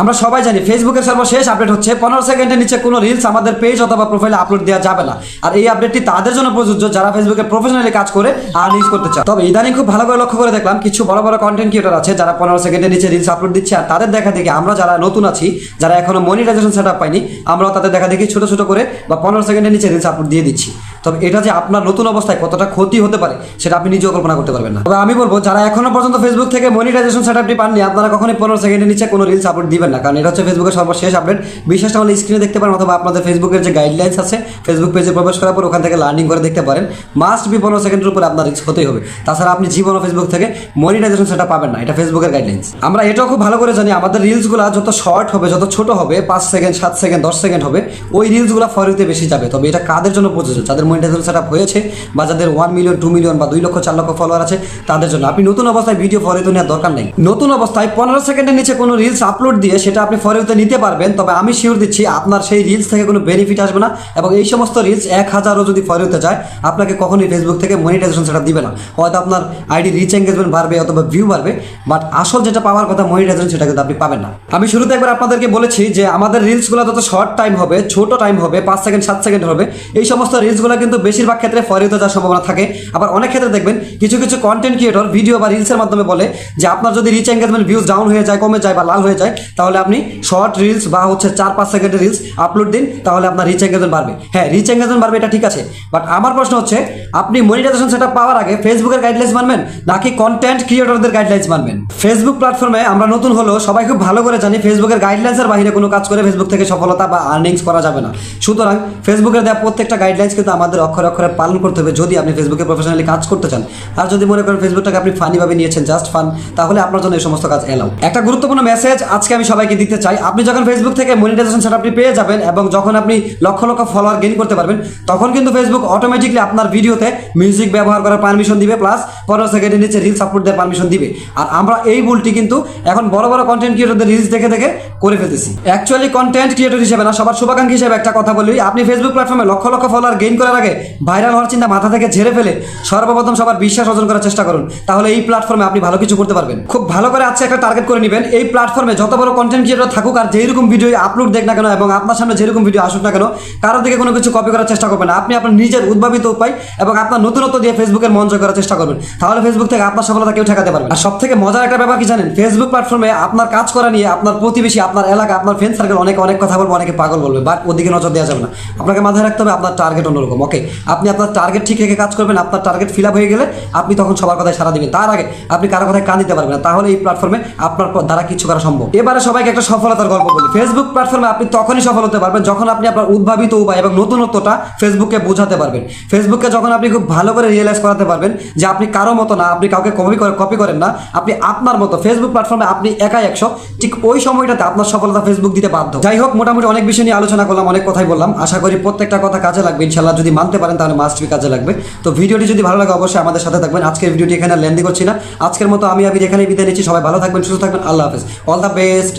আমরা সবাই জানি ফেসবুকের সর্বশেষ আপডেট হচ্ছে, পনেরো সেকেন্ডের নিচে কোনো রিলস আমাদের পেজ অথবা প্রোফাইলে আপলোড দেওয়া যাবে না। আর এই আপডেটটি তাদের জন্য প্রযোজ্য যারা ফেসবুকে প্রফেশনালি কাজ করে আর রিলস করতে চায়। তবে ইদানিং খুব ভালো করে লক্ষ্য করে দেখলাম, কিছু বড় বড় কন্টেন্ট ক্রিয়েটর আছে যারা পনেরো সেকেন্ডের নিচে রিলস আপলোড দিচ্ছে আর তাদের দেখা দেখে আমরা যারা নতুন আছি, যারা এখনও মনিটাইজেশন সেট আপ পাইনি, আমরাও তাদের দেখা দেখি ছোট ছোট করে বা পনেরো সেকেন্ডের নিচে রিলস আপলোড দিয়ে দিচ্ছি। তবে এটা যে আপনার নতুন অবস্থায় কতটা ক্ষতি হতে পারে, সেটা আপনি নিজেও কল্পনা করতে পারবেন না। তবে আমি বলব, যারা এখনও পর্যন্ত ফেসবুক থেকে মনিটাইজেশন সেট আপটি পাননি, আপনারা কখনোই পনেরো সেকেন্ডের নিচে কোনো রিলস আপলোড দিবেন না। কারণ এটা হচ্ছে ফেসবুকের সর্বশেষ আপডেট বিশেষটা হলে স্ক্রিনে দেখতে পারেন অথবা আপনাদের ফেসবুকের যে গাইডলাইন্স আছে ফেসবুক পেজে প্রবেশ করার পর ওখান থেকে লার্নিং করে দেখতে পারেন। মাস্ট বি পনেরো সেকেন্ডের উপরে আপনার রিলস হতেই হবে। তাছাড়া আপনি জীবনও ফেসবুক থেকে মনিটাইজেশন সেটা পাবেন না, এটা ফেসবুকের গাইডলাইন্স আমরা এটাও খুব ভালো করে জানি, আমাদের রিলসগুলো যত শর্ট হবে, যত ছোট হবে, পাঁচ সেকেন্ড, সাত সেকেন্ড, দশ সেকেন্ড হবে, ওই রিলসগুলো ফরিতে বেশি যাবে। তবে এটা কাদের জন্য প্রযোজ্য? যাদের মনিটাইজেশন সেট আপ হয়েছে, বা যাদের ওয়ান মিলিয়ন টু মিলিয়ন বা দুই লক্ষ, চার লক্ষ ফলোয়ার আছে, তাদের জন্য। আপনি নতুন অবস্থায় ভিডিও ফরিতে নেওয়ার দরকার নেই। নতুন অবস্থায় পনেরো সেকেন্ডের নিচে কোনো রিলস আপলোড দিয়ে সেটা আপনি ফরিতে নিতে পারবেন, তবে আমি শিওর দিচ্ছি আপনার সেই রিলস থেকে কোনো বেনিফিট আসবে না, এবং এই সমস্ত রিলস এক হাজারও যদি ফরিতে যায়, আপনাকে কখনোই ফেসবুক থেকে মনিটাইজেশন সেটা দিবে না। হয়তো আপনার আইডি রিচ এঙ্গেজমেন্ট বাড়বে অথবা ভিউ বাড়বে বাট আসল যেটা পাওয়ার কথা মনিটাইজেশন সেটা কিন্তু আপনি পাবেন না। আমি শুরুতে একবার আপনাদেরকে বলেছি যে আমাদের রিলসগুলো যত শর্ট টাইম হবে, ছোট টাইম হবে, পাঁচ সেকেন্ড সাত সেকেন্ড হবে, এই সমস্ত রিলসগুলো কিন্তু বেশিরভাগ ক্ষেত্রে ফরিতে যাওয়ার সম্ভাবনা থাকে। আবার অনেক ক্ষেত্রে দেখবেন কিছু কিছু কন্টেন্ট ক্রিয়েটর ভিডিও বা রিলসের মাধ্যমে বলে যে আপনার যদি রিচ এঙ্গেজমেন্ট ভিউজ ডাউন হয়ে যায়, কমে যায় বা লাল হয়ে যায়, তাহলে আপনি শর্ট রিলস বা হচ্ছে চার পাঁচ সেকেন্ডের রিলস আপলোড দিন, তাহলে আপনার রিচ এঙ্গেজমেন্ট বাড়বে। হ্যাঁ রিচ এঙ্গেজমেন্ট বাড়বে, এটা ঠিক আছে। বাট আমার প্রশ্ন হচ্ছে, আপনি মনিটাইজেশন সেটা পাওয়ার আগে ফেসবুকের গাইডলাইন্স মানবেন, নাকি কন্টেন্ট ক্রিয়েটরদের গাইডলাইন্স মানবেন? ফেসবুক প্ল্যাটফর্মে আমরা নতুন হলেও সবাই খুব ভালো করে জানি ফেসবুকের গাইডলাইন্সের বাইরে কোনো কাজ করে ফেসবুক থেকে সফলতা বা আর্নিংস করা যাবে না। সুতরাং ফেসবুকের দেওয়া প্রত্যেকটা গাইডলাইন্স কিন্তু আমাদের অক্ষরে অক্ষরে পালন করতে হবে যদি আপনি ফেসবুকে প্রফেশনালি কাজ করতে চান। আর যদি মনে করেন ফেসবুকটাকে আপনি ফানিভাবে নিয়েছেন জাস্ট ফান তাহলে আপনার জন্য এই সমস্ত কাজ এলাও একটা গুরুত্বপূর্ণ মেসেজ আজকে আমি সবাইকে দিতে চাই। আপনি যখন ফেসবুক থেকে মনিটাইজেশন সেট আপনি পেয়ে যাবেন এবং যখন আপনি লক্ষ লক্ষ ফলোয়ার গেইন করতে পারবেন, তখন কিন্তু ফেসবুক অটোমেটিকলি আপনার ভিডিওতে মিউজিক ব্যবহার করার পারমিশন দিবে প্লাস পনেরো সেকেন্ডের নিচে রিলস আপলোড দেওয়ার পারমিশন দিবে। আর আমরা এই ভুলটি কিন্তু এখন বড় বড় কন্টেন্ট ক্রিয়েটরদের রিলস দেখে দেখে করে ফেলতেছি। অ্যাকচুয়ালি কন্টেন্ট ক্রিয়েটর হিসেবে না, সবার শুভাকাঙ্ক্ষী হিসেবে একটা কথা বলি। আপনি ফেসবুক প্ল্যাটফর্মে লক্ষ লক্ষ ফলোয়ার গেইন করার আগে ভাইরাল হওয়ার চিন্তা মাথা থেকে ঝেড়ে ফেলে সর্বপ্রথম সবার বিশ্বাস অর্জন করার চেষ্টা করুন। তাহলে এই প্ল্যাটফর্মে আপনি ভালো কিছু করতে পারবেন। খুব ভালো করে আজকে একটা টার্গেট করে নেবেন। এই প্ল্যাটফর্মে যত বড় কন্টেন্ট ক্রিয়েটর থাকুক আর যেরকম ভিডিও আপলোড দেখ না কেন এবং আপনার সামনে যেরকম ভিডিও আসুক না কেন, কারোর দিকে কোনো কিছু কপি করার চেষ্টা করবেন আপনি আপনার নিজের উদ্ভাবিত উপায় এবং আপনার নতুনত্ব দিয়ে ফেসবুকের মন জয় করার চেষ্টা করবেন। তাহলে ফেসবুক থেকে আপনার সফলতা কেউ ঠেকাতে পারবে না। আর সব থেকে মজার একটা ব্যাপার কি জানেন? ফেসবুক প্ল্যাটফর্মে আপনার কাজ করা নিয়ে আপনার প্রতিবেশী, আপনার এলাকা, আপনার ফ্রেন্ড সার্কেল অনেক অনেক কথা বলবে, অনেকে পাগল বলবে বাট ওদিকে নজর দেওয়া যাবে না। আপনাকে মাথায় রাখতে হবে আপনার টার্গেট অন্যরকম। ওকে আপনি আপনার টার্গেট ঠিক রেখে কাজ করবেন, আপনার টার্গেট ফিল হয়ে গেলে আপনি তখন সবার কথায় সারা দিবেন। তার আগে আপনি কারও কথায় কান দিতে পারবেন না, তাহলে এই প্ল্যাটফর্মে আপনার দ্বারা কিছু করা সম্ভব। এবারে সবাইকে একটা সফলতার গল্প বলি। ফেসবুক প্ল্যাটফর্মে আপনি তখনই সফল হতে পারবেন যখন আপনি আপনার উদ্ভাবিত উপায় এবং নতুনত্বটা ফেসবুকে বোঝাতে পারবেন। ফেসবুকে যখন আপনি খুব ভালো করে রিয়েলাইজ করাতে পারবেন যে আপনি কারও মতো না, আপনি কাউকে কপি করে কপি করেন না, আপনি আপনার মতো ফেসবুক প্ল্যাটফর্মে আপনি একাই একশো, ঠিক ওই সময়টাতে আপনার সফলতা ফেসবুক দিতে বাধ্য। যাই হোক, মোটামুটি অনেক বিষয় নিয়ে আলোচনা করলাম, অনেক কথাই বললাম। আশা করি প্রত্যেকটা কথা কাজে লাগবে ইনশাল্লাহ যদি মানতে পারেন, তাহলে মাস্ট বি কাজে লাগবে। তো ভিডিওটি যদি ভালো লাগে, অবশ্যই আমাদের সাথে থাকবেন। আজকের ভিডিওটি এখানে লেন্দি করছি না। আজকের মতো আমি আবির এখানে বিদায় নিচ্ছি। সবাই ভালো থাকবেন, সুস্থ থাকবেন। আল্লাহ হাফেজ। All the best